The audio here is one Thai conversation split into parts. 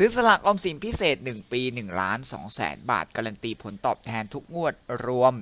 ซื้อสลากออมสินพิเศษ 1 ปี 1 ล้าน2แสนบาท การันตีผลตอบแทนทุกงวดรวม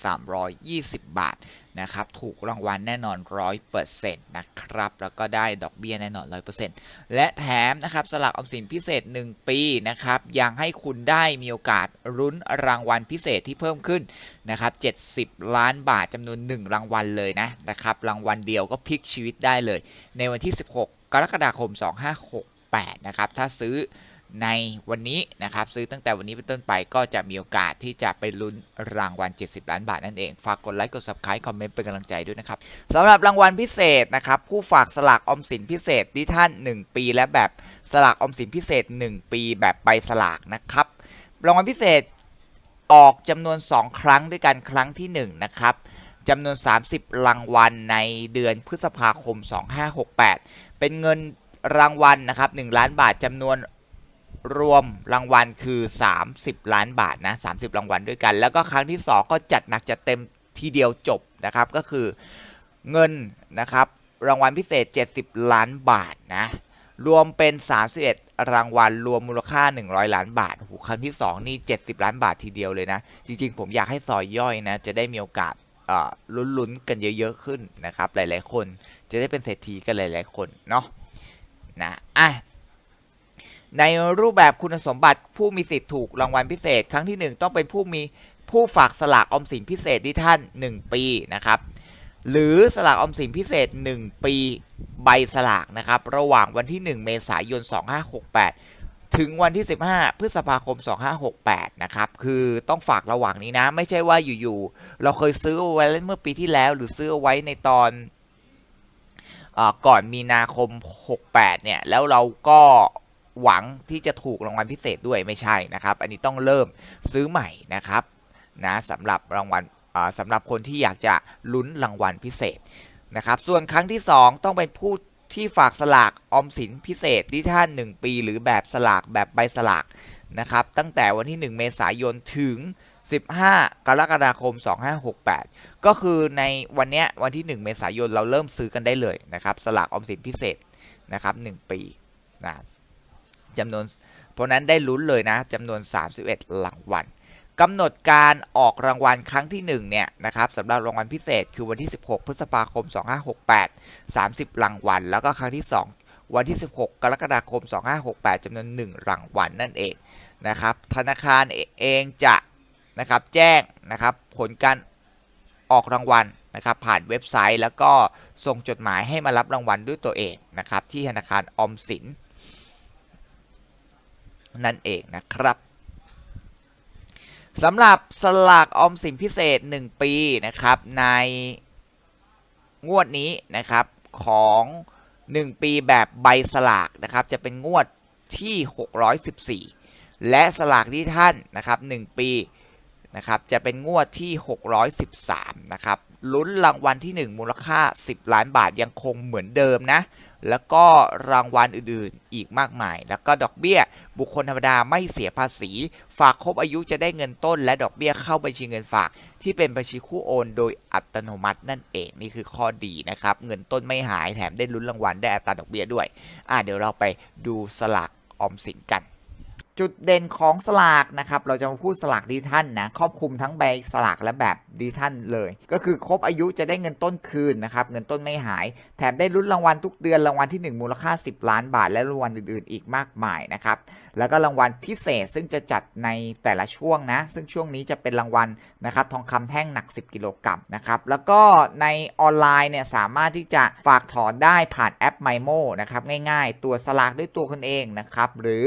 16,320 บาทนะครับ ถูกรางวัลแน่นอน 100%นะครับ แล้วก็ได้ดอกเบี้ยแน่นอน 100%และแถมนะครับสลากออมสินพิเศษ 1 ปีนะครับยังให้คุณได้มีโอกาสลุ้นรางวัลพิเศษที่เพิ่มขึ้นนะครับ 70 ล้านบาทจำนวน 1 รางวัลเลยนะนะครับรางวัลเดียวก็พลิกชีวิตได้เลย ในวันที่ 16 กรกฎาคม 2568 นะครับถ้าซื้อในวันนี้นะครับซื้อตั้งแต่วันนี้เป็นต้นไปก็จะมีโอกาสที่จะไปลุ้นรางวัล 70 ล้านบาทนั่นเอง ฝากกดไลค์กด subscribe คอมเมนต์เป็นกำลังใจด้วยนะครับสำหรับรางวัลพิเศษนะครับผู้ฝากสลากออมสินพิเศษที่ท่าน 1 ปี และแบบสลากออมสินพิเศษ 1 ปีแบบใบสลากนะครับรางวัลพิเศษออกจำนวน 2 ครั้งด้วยกันครั้งที่ 1 นะครับจำนวน 30 รางวัลในเดือนพฤษภาคม 2568 เป็นเงิน รางวัลนะครับ1ล้านบาทจำนวนรวมรางวัลคือ 30 ล้านบาทนะ30 รางวัลด้วยกัน แล้วก็ครั้งที่ 2 ก็จัดหนักจัดเต็มทีเดียวจบนะครับ ก็คือเงินนะครับรางวัลพิเศษ 70 ล้านบาทนะรวมเป็น 31 รางวัล รวมมูลค่า 100 ล้านบาทโอ้โหครั้งที่ 2 นี่ 70 ล้านบาททีเดียวเลยนะ จริงๆ ผมอยากให้ซอยย่อยนะ จะได้มีโอกาสลุ้นๆ กันเยอะๆ ขึ้นนะครับ หลายๆ คน จะได้เป็นเศรษฐีกันหลายๆ คนเนาะ นะอะในรูปแบบคุณสมบัติผู้มีสิทธิ์ถูกรางวัลพิเศษ ครั้งที่ 1 ต้องเป็นผู้มีผู้ฝากสลากออมสินพิเศษที่ท่าน 1 ปีนะครับหรือสลากออมสินพิเศษ 1 ปีใบสลากนะครับระหว่างวันที่ 1 เมษายน 2568 ถึงวันที่ 15 พฤษภาคม 2568 นะครับคือต้องฝากระหว่างนี้นะ ไม่ใช่ว่าอยู่ๆเราเคยซื้อไว้เมื่อปีที่แล้ว หรือซื้อไว้ในตอน ก่อนมีนาคม 68 เนี่ย แล้วเราก็หวังที่จะถูกรางวัลพิเศษด้วยไม่ใช่นะครับ อันนี้ต้องเริ่มซื้อใหม่นะครับนะสำหรับรางวัลสำหรับคนที่อยากจะลุ้นรางวัลพิเศษนะครับ ส่วนครั้งที่ 2 ต้องเป็นผู้ที่ฝากสลากออมสินพิเศษที่ท่าน 1 ปี หรือแบบสลากแบบใบสลากนะครับ ตั้งแต่วันที่ 1 เมษายนถึง 15 กรกฎาคม 2568 ก็คือในวันนี้วันที่ 1 เมษายนเราเริ่มซื้อกันได้เลยนะครับ สลากออมสินพิเศษนะครับ 1 ปีนะจำนวนเพราะนั้นได้ลุ้นเลยนะจำนวน 31 รางวัลกำหนดการออกรางวัลครั้งที่1เนี่ยนะครับสำหรับรางวัลพิเศษคือวันที่ 16 พฤษภาคม 2568 30 รางวัล แล้วก็ครั้งที่ 2 วันที่ 16 กรกฎาคม 2568จำนวน 1 รางวัลนั่นเองนะครับธนาคารเองจะ นะครับแจ้งนะครับผลการออกรางวัลนะครับผ่านเว็บไซต์ แล้วก็ส่งจดหมายให้มารับรางวัลด้วยตัวเองนะครับที่ธนาคารออมสินนั่นเองนะครับสำหรับสลากออมสินพิเศษ 1 ปีนะครับในงวดนี้นะครับของ 1 ปีแบบใบสลากนะครับจะเป็นงวดที่ 614 และสลากที่ท่านนะครับ 1 ปี นะครับจะเป็นงวดที่ 613 นะครับลุ้นรางวัลที่ 1 มูลค่า 10 ล้านบาทยังคงเหมือนเดิมนะ แล้วก็รางวัลอื่นๆอีกมากมาย แล้วก็ดอกเบี้ย บุคคลธรรมดาไม่เสียภาษี ฝากครบอายุจะได้เงินต้น และดอกเบี้ยเข้าบัญชีเงินฝาก ที่เป็นบัญชีคู่โอนโดยอัตโนมัตินั่นเองนี่คือข้อดีนะครับ เงินต้นไม่หายแถมได้ลุ้นรางวัลได้อัตราดอกเบี้ยด้วยอ่าเดี๋ยวเราไปดูสลากออมสินกัน จุดเด่นของสลากนะครับ เราจะมาพูดสลากดิทัลนะครอบคลุมทั้งใบสลากและแบบดิจิทัลเลย ก็คือครบอายุจะได้เงินต้นคืนนะครับ เงินต้นไม่หาย แถมได้ลุ้นรางวัลทุกเดือนรางวัลที่ 1 มูลค่า 10 ล้านบาท และรางวัลอื่นๆ อีกมากมายนะครับ แล้วก็รางวัลพิเศษซึ่งจะจัดในแต่ละช่วงนะ ซึ่งช่วงนี้จะเป็นรางวัลนะครับทองคำแท่งหนัก 10 กิโลกรัมนะครับแล้วก็ในออนไลน์เนี่ยสามารถที่จะฝากถอนได้ผ่านแอป m y m o นะครับง่ายๆ ตัวสลากด้วยตัวคุณเองนะครับหรือ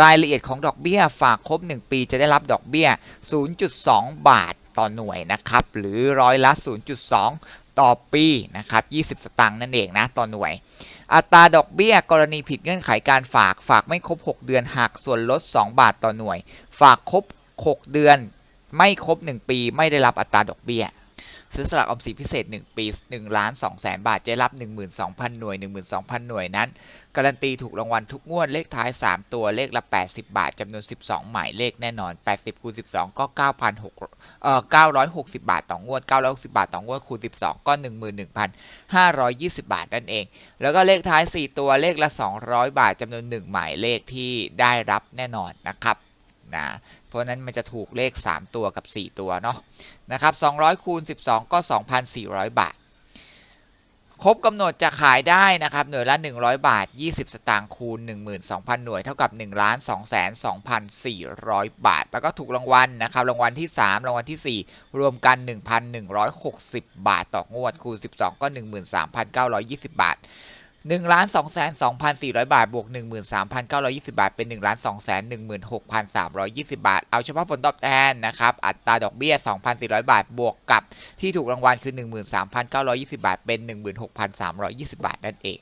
รายละเอียดของดอกเบี้ยฝากครบ 1 ปีจะได้รับดอกเบี้ย 0.2 บาทต่อหน่วยนะครับ หรือร้อยละ 0.2 ต่อปีนะครับ 20 สตางค์นั่นเองนะต่อหน่วย อัตราดอกเบี้ยกรณีผิดเงื่อนไขการฝากฝากไม่ครบ 6 เดือนหักส่วนลด 2 บาทต่อหน่วย ฝากครบ 6 เดือน ไม่ครบ 1 ปี ไม่ได้รับอัตราดอกเบี้ย ซื้อสลากออมสินพิเศษ 1 ปี1ล้าน2แสนบาทจะได้รับ 12,000 หน่วย 12,000 หน่วยนั้น การันตีถูกรางวัลทุกงวดเลขท้าย 3 ตัวเลขละ 80 บาทจำนวน 12 หมายเลขแน่นอน 80คูณ12 ก็ 9,600เอ่อ960 บาทต่องวด 960 บาทต่องวดคูณ12 ก็ 11,520 บาทนั่นเอง แล้วก็เลขท้าย 4 ตัวเลขละ 200 บาทจำนวน 1 หมายเลขที่ได้รับแน่นอนนะครับ นะเพราะนั้นมันจะถูกเลข 3 ตัวกับ 4 ตัวเนาะนะครับ200คูณ12 ก็ 2,400 บาท ครบกำหนดจะขายได้นะครับหน่วยละ 100 บาท 20 สตางค์คูณ 12,000 หน่วยเท่ากับ 1 2 2,400 บาท แล้วก็ถูกรางวัลนะครับรางวัลที่ 3 รางวัลที่ 4 รวมกัน 1,160 บาทต่องวดคูณ 12 ก็ 13,920 บาท 1ล้าน2แสน2,400บาท บวก13,920บาท เป็น1ล้าน2แสน16,320บาท เอาเฉพาะผลตอบแทนนะครับ อัตราดอกเบี้ย2,400บาท บวกกับที่ถูกรางวัลคือ13,920บาท เป็น16,320บาท นั่นเอง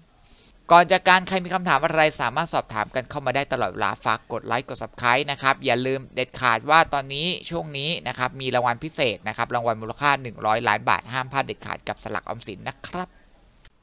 ก่อนจากการใครมีคำถามอะไรสามารถสอบถามกันเข้ามาได้ตลอดเวลาฝากกดไลค์กด subscribe นะครับ อย่าลืมเด็ดขาดว่าตอนนี้ช่วงนี้นะครับมีรางวัลพิเศษนะครับรางวัลมูลค่า 100 ล้านบาทห้ามพลาดเด็ดขาดกับสลักออมสินนะครับ